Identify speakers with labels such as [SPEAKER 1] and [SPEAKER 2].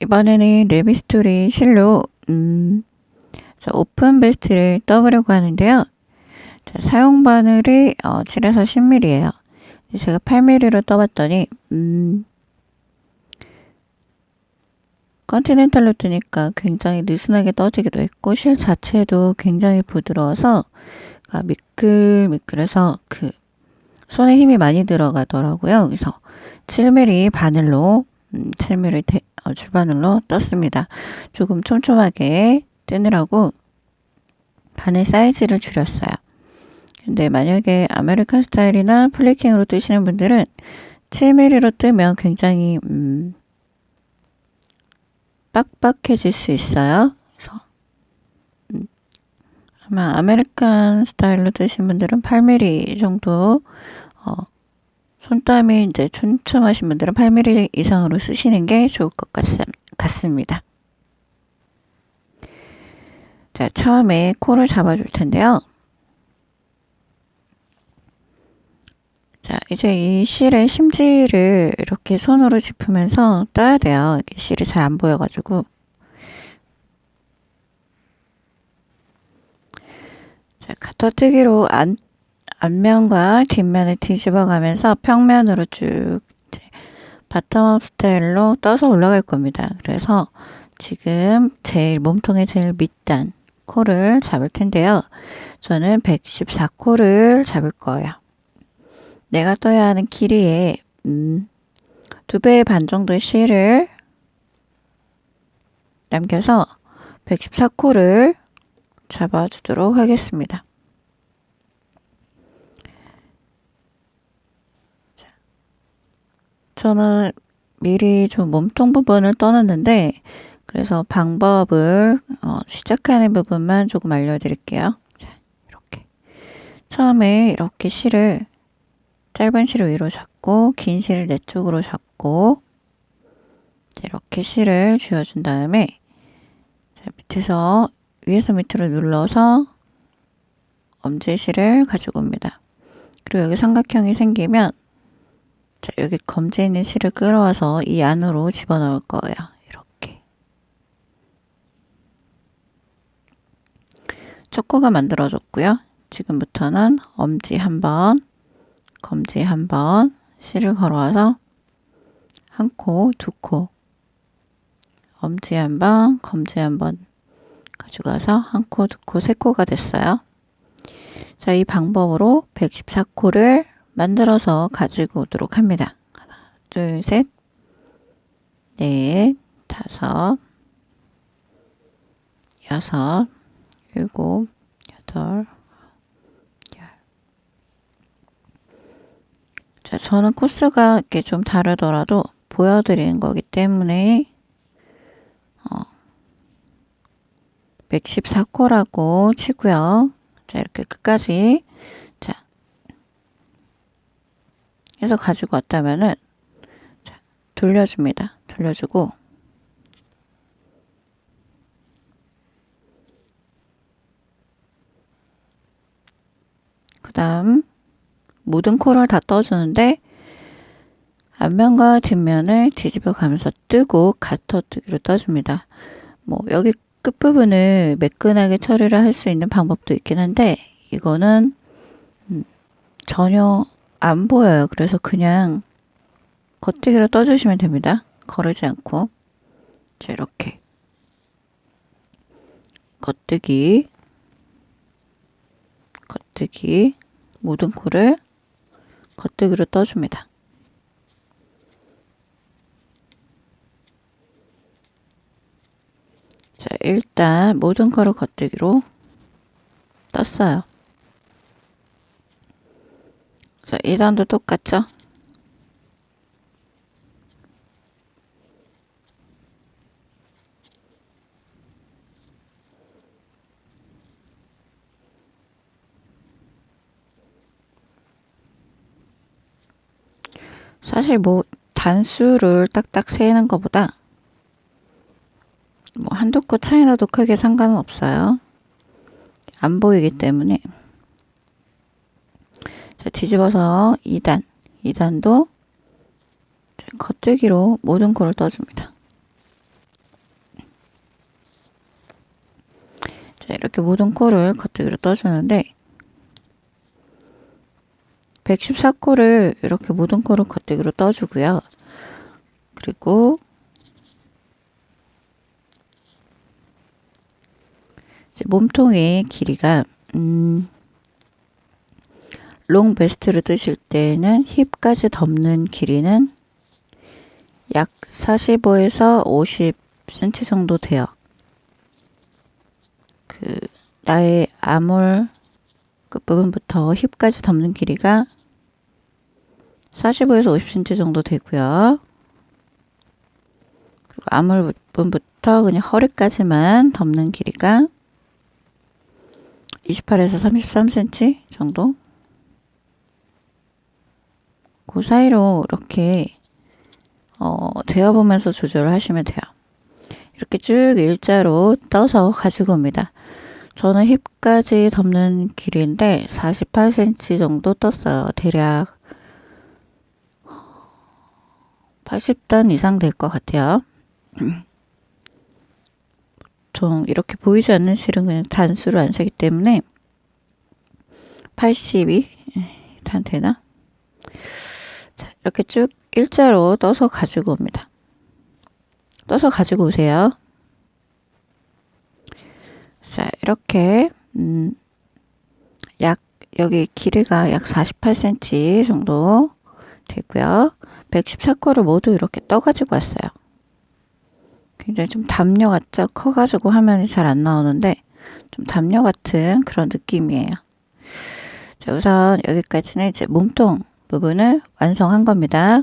[SPEAKER 1] 이번에는 레미스토리 실로 음, 자, 오픈 베스트를 떠보려고 하는데요. 자, 사용 바늘이 어, 7에서 10mm예요. 제가 8mm로 떠봤더니 음, 컨티넨탈로 뜨니까 굉장히 느슨하게 떠지기도 했고 실 자체도 굉장히 부드러워서 아, 미끌미끌해서 그 손에 힘이 많이 들어가더라고요. 그래서 7mm 바늘로 음, 7mm 대, 어, 줄바늘로 떴습니다. 조금 촘촘하게 뜨느라고 바늘 사이즈를 줄였어요. 근데 만약에 아메리칸 스타일이나 플리킹으로 뜨시는 분들은 7mm로 뜨면 굉장히 음, 빡빡해질 수 있어요. 그래서 음, 아마 아메리칸 스타일로 뜨신 분들은 8mm 정도 어, 손땀이 이제 촘촘하신 분들은 8mm 이상으로 쓰시는 게 좋을 것 같, 같습니다. 자, 처음에 코를 잡아줄 텐데요. 자, 이제 이 실의 심지를 이렇게 손으로 짚으면서 떠야 돼요. 이게 실이 잘 안 보여가지고. 자, 가터뜨기로 안, 앞면과 뒷면을 뒤집어 가면서 평면으로 쭉 바텀업 스타일로 떠서 올라갈 겁니다. 그래서 지금 제일 몸통의 제일 밑단 코를 잡을 텐데요. 저는 114코를 잡을 거예요. 내가 떠야 하는 길이에 음, 두 배의 반 정도의 실을 남겨서 114코를 잡아주도록 하겠습니다. 저는 미리 좀 몸통 부분을 떠났는데 그래서 방법을 어, 시작하는 부분만 조금 알려드릴게요. 자, 이렇게 처음에 이렇게 실을 짧은 실을 위로 잡고 긴 실을 내 쪽으로 잡고 이렇게 실을 쥐어준 다음에 자, 밑에서 위에서 밑으로 눌러서 엄지 실을 가지고 옵니다. 그리고 여기 삼각형이 생기면 자, 여기 검지에 있는 실을 끌어와서 이 안으로 집어넣을 거예요. 이렇게. 첫 코가 만들어졌고요. 지금부터는 엄지 한 번, 검지 한 번, 실을 걸어와서 한 코, 두 코, 엄지 한 번, 검지 한 번 가져가서 한 코, 두 코, 세 코가 됐어요. 자, 이 방법으로 114코를 만들어서 가지고 오도록 합니다. 하나, 둘, 셋, 넷, 다섯, 여섯, 일곱, 여덟, 열. 자, 저는 코스가 이렇게 좀 다르더라도 보여드리는 거기 때문에 어, 114코라고 치고요. 자, 이렇게 끝까지 해서 가지고 왔다면은 자, 돌려줍니다. 돌려주고 그 다음 모든 코를 다 떠주는데 앞면과 뒷면을 뒤집어 가면서 뜨고 가터뜨기로 떠줍니다. 뭐 여기 끝부분을 매끈하게 처리를 할 수 있는 방법도 있긴 한데 이거는 음, 전혀 안 보여요. 그래서 그냥 겉뜨기로 떠주시면 됩니다. 거르지 않고. 자, 이렇게. 겉뜨기. 겉뜨기. 모든 코를 겉뜨기로 떠줍니다. 자, 일단 모든 거를 겉뜨기로 떴어요. 자, 2단도 똑같죠? 사실 뭐 단수를 딱딱 세는 것보다 뭐 한두 코 차이 나도 크게 상관은 없어요. 안 보이기 때문에 자, 뒤집어서 2단, 2단도 겉뜨기로 모든 코를 떠줍니다. 자, 이렇게 모든 코를 겉뜨기로 떠주는데 114코를 이렇게 모든 코를 겉뜨기로 떠주고요. 그리고 몸통의 길이가 음 롱 베스트를 뜨실 때는 힙까지 덮는 길이는 약 45에서 50cm 정도 돼요. 그 나의 아몰 끝부분부터 힙까지 덮는 길이가 45에서 50cm 정도 되고요. 그리고 아몰 부분부터 그냥 허리까지만 덮는 길이가 28에서 33cm 정도 그 사이로 이렇게 어, 되어보면서 조절을 하시면 돼요. 이렇게 쭉 일자로 떠서 가지고 옵니다. 저는 힙까지 덮는 길이인데 48cm 정도 떴어요. 대략 80단 이상 될 것 같아요. 보통 이렇게 보이지 않는 실은 그냥 단수로 안 세기 때문에 82단 되나? 자, 이렇게 쭉 일자로 떠서 가지고 옵니다. 떠서 가지고 오세요. 자, 이렇게 음, 약 여기 길이가 약 48cm 정도 되고요. 114코를 모두 이렇게 떠가지고 왔어요. 굉장히 좀 담요 같죠? 커가지고 화면이 잘 안 나오는데 좀 담요 같은 그런 느낌이에요. 자, 우선 여기까지는 이제 몸통 부분을 완성한 겁니다.